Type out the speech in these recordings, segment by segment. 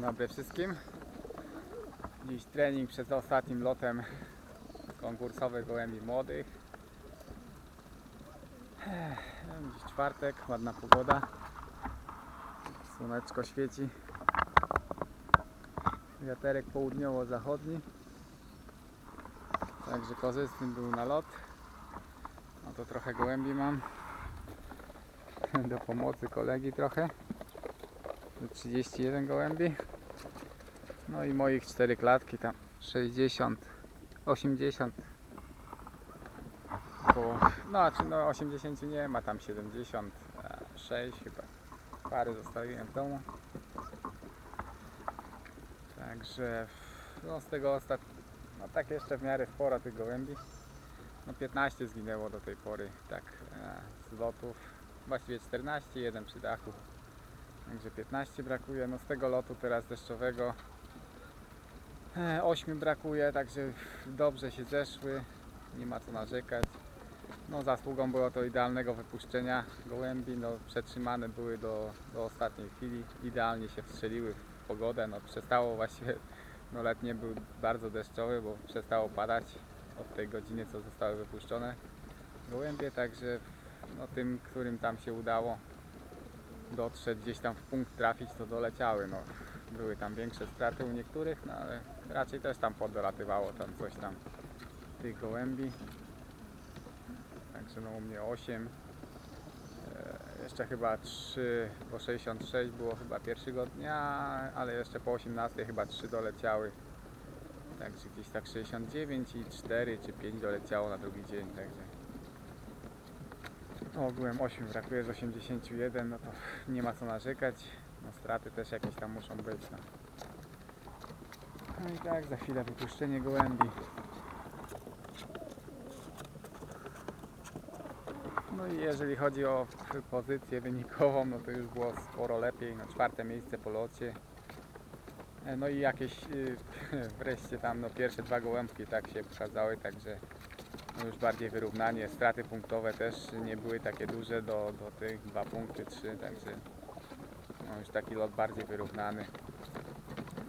Dzień dobry wszystkim. Dziś trening przed ostatnim lotem konkursowy gołębi młodych. Dziś czwartek, ładna pogoda. Słoneczko świeci. Wiaterek południowo-zachodni. Także korzystny był na lot. No to trochę gołębi mam. Do pomocy kolegi trochę. 31 gołębi. No i moich 4 klatki tam 60, 80. Około, no znaczy no 80 nie ma, tam 76 chyba. Pary zostawiłem w domu. Także no z tego ostat... no tak jeszcze w miarę sporo tych gołębi. No 15 zginęło do tej pory, tak e, z lotów. Właściwie 14, jeden przy dachu. Także 15 brakuje. No z tego lotu teraz deszczowego 8 brakuje, także dobrze się zeszły. Nie ma co narzekać. No zasługą było to idealnego wypuszczenia gołębi. No przetrzymane były do, do ostatniej chwili. Idealnie się wstrzeliły w pogodę. No przestało właściwie, no letnie był bardzo deszczowy, bo przestało padać od tej godziny, co zostały wypuszczone gołębie. Także no tym, którym tam się udało dotrzeć gdzieś tam w punkt trafić, to doleciały. No, były tam większe straty u niektórych, no ale raczej też tam podolatywało tam coś tam tych gołębi. Także no u mnie 8. E, jeszcze chyba 3, bo 66 było chyba pierwszego dnia, ale jeszcze po 18 chyba 3 doleciały. Także gdzieś tak 69 i 4 czy 5 doleciało na drugi dzień, także no, ogółem 8 brakuje z 81, no to nie ma co narzekać. No straty też jakieś tam muszą być. No, no i tak, za chwilę wypuszczenie gołębi. No i jeżeli chodzi o pozycję wynikową, no to już było sporo lepiej. No czwarte miejsce po locie. E, No i jakieś y, wreszcie tam no pierwsze dwa gołębki tak się pokazały, także no już bardziej wyrównanie. Straty punktowe też nie były takie duże do, do tych 2 punkty, 3, także no już taki lot bardziej wyrównany.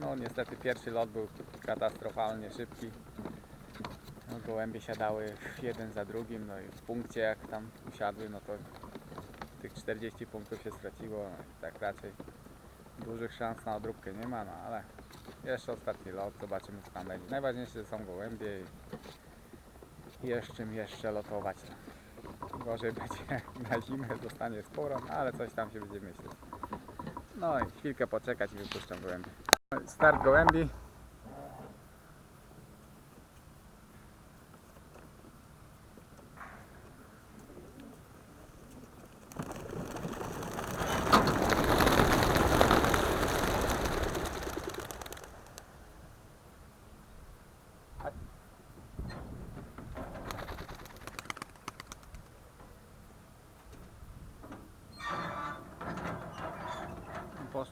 No niestety pierwszy lot był katastrofalnie szybki. No, gołębie siadały jeden za drugim, no i w punkcie jak tam usiadły, no to tych 40 punktów się straciło. No, tak raczej dużych szans na odróbkę nie ma, no ale jeszcze ostatni lot, zobaczymy co tam będzie. Najważniejsze są gołębie i jest czym jeszcze lotować. Gorzej będzie na zimę, zostanie sporo, no ale coś tam się będzie myśleć. No i chwilkę poczekać i wypuszczam gołębi. Start gołębi.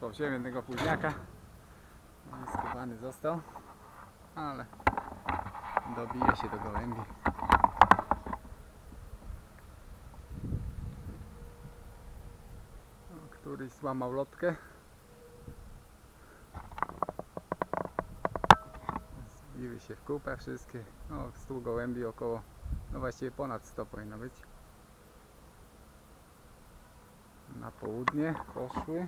W ziemię jednego późniaka. No Skubany został, ale dobije się do gołębi. O, Któryś złamał lotkę. Zbiły się w kupę wszystkie. No, 100 gołębi około, no właściwie ponad 100 powinno być. Na południe poszły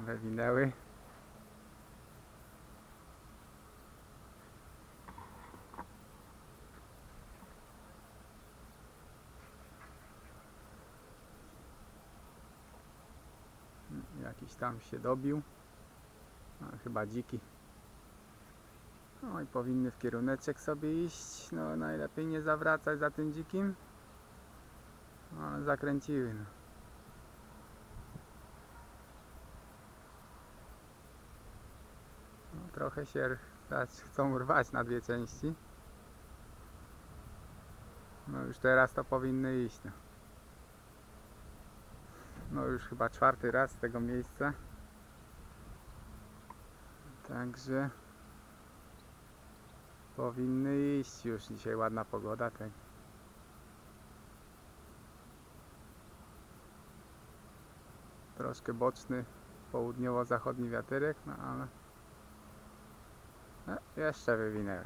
wywinęły. Jakiś tam się dobił. No, chyba dziki. No i powinny w kieruneczek sobie iść. No najlepiej nie zawracać za tym dzikim. No, zakręciły. No. No, trochę się chcą rwać na dwie części. No już teraz to powinny iść. No, no już chyba czwarty raz z tego miejsca. Także powinny iść już dzisiaj ładna pogoda. Tak. Troszkę boczny południowo-zachodni wiaterek, no ale no, jeszcze wywinęły.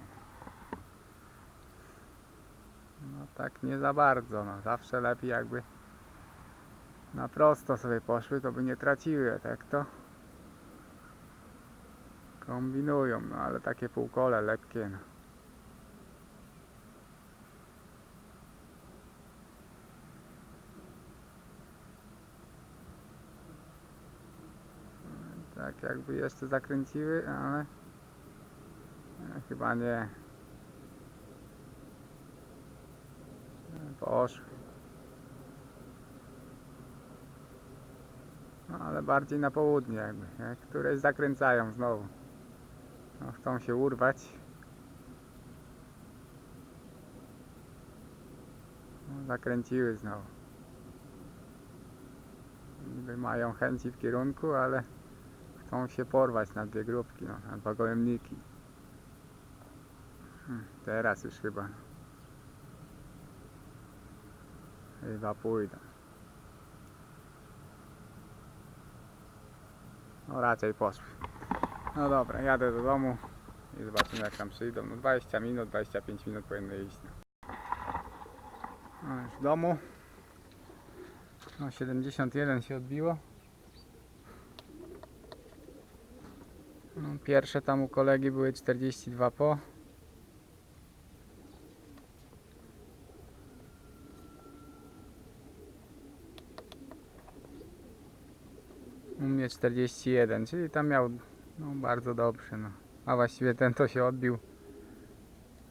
No tak nie za bardzo, no zawsze lepiej jakby na prosto sobie poszły, to by nie traciły, tak to kombinują, no ale takie półkole lekkie, no. Tak jakby jeszcze zakręciły, ale e, chyba nie. Poszły. No ale bardziej na południe jakby, nie? któreś zakręcają znowu. No, chcą się urwać. No, zakręciły znowu. Niby mają chęci w kierunku, ale chcą się porwać na dwie grupki, no, na dwa gołębniki. Hmm, teraz już chyba. Chyba pójdą. No raczej poszły. No dobra, jadę do domu i zobaczymy jak tam przyjdą. No 20 minut, 25 minut powinny iść. No. No już w domu. No 71 się odbiło. No, pierwsze tam u kolegi były 42 po. U mnie 41, czyli tam miał no, bardzo dobrze. No. A właściwie ten to się odbił.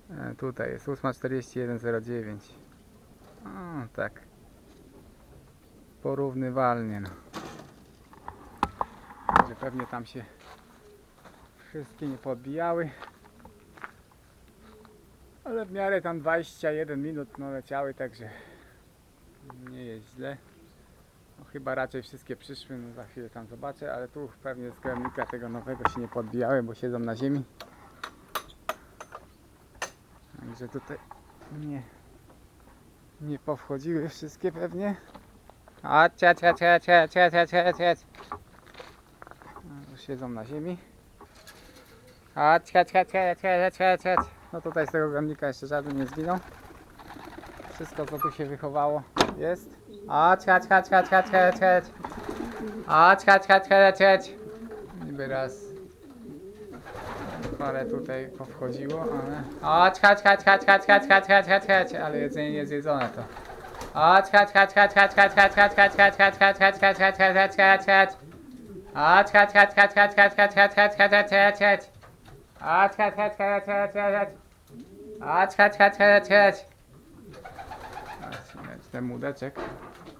E, tutaj jest 8.41.09. O, tak. Porównywalnie. No. Także pewnie tam się wszystkie nie podbijały. Ale w miarę tam 21 minut no, leciały, także nie jest źle. No, chyba raczej wszystkie przyszły, no za chwilę tam zobaczę, ale tu pewnie z gołębnika tego nowego się nie podbijały, bo siedzą na ziemi. Także tutaj nie, nie powchodziły wszystkie pewnie. A cia cia cia cia cia cia cia cia. No, siedzą na ziemi. A cia cia cia cia cia cia. No tutaj z tego gołębnika jeszcze żaden nie zginął. Wszystko co tu się wychowało jest. Cia cia cia cia cia cia. A cia cia cia cia. Niby raz parę tutaj powchodziło, ale... Cia cia cia cia cia cia cia cia cia cia. Ale jedzenie nie zjedzone to. A cia cia cia cia cia cia cia cia cia cia cia cia cia cia cia cia cia cia. A cia cia cia cia cia cia cia cia cia cia cia cia. A cia cia cia cia cia cia. A cia cia cia cia cia. Ten łódeczek.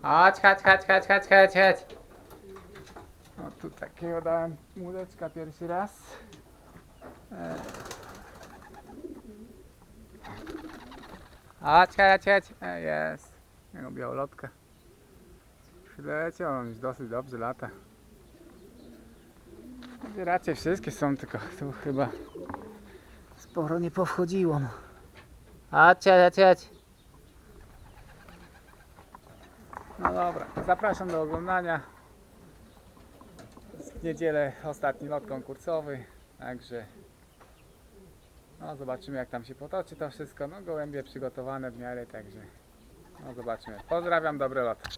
Chodź, chodź, chodź, chodź, chodź, chodź, chodź. No tu takiego dałem łódeczka pierwszy raz. E... Chodź, chodź, chodź. E, jest. Ja lubię lotkę. Przyleciał, on już dosyć dobrze lata. Raczej wszystkie są, tylko tu chyba sporo nie powchodziło. No. Chodź, chodź, chodź. No dobra, zapraszam do oglądania. W niedzielę ostatni lot konkursowy, także no zobaczymy jak tam się potoczy to wszystko. No gołębie przygotowane w miarę, także no zobaczymy. Pozdrawiam, dobre loty.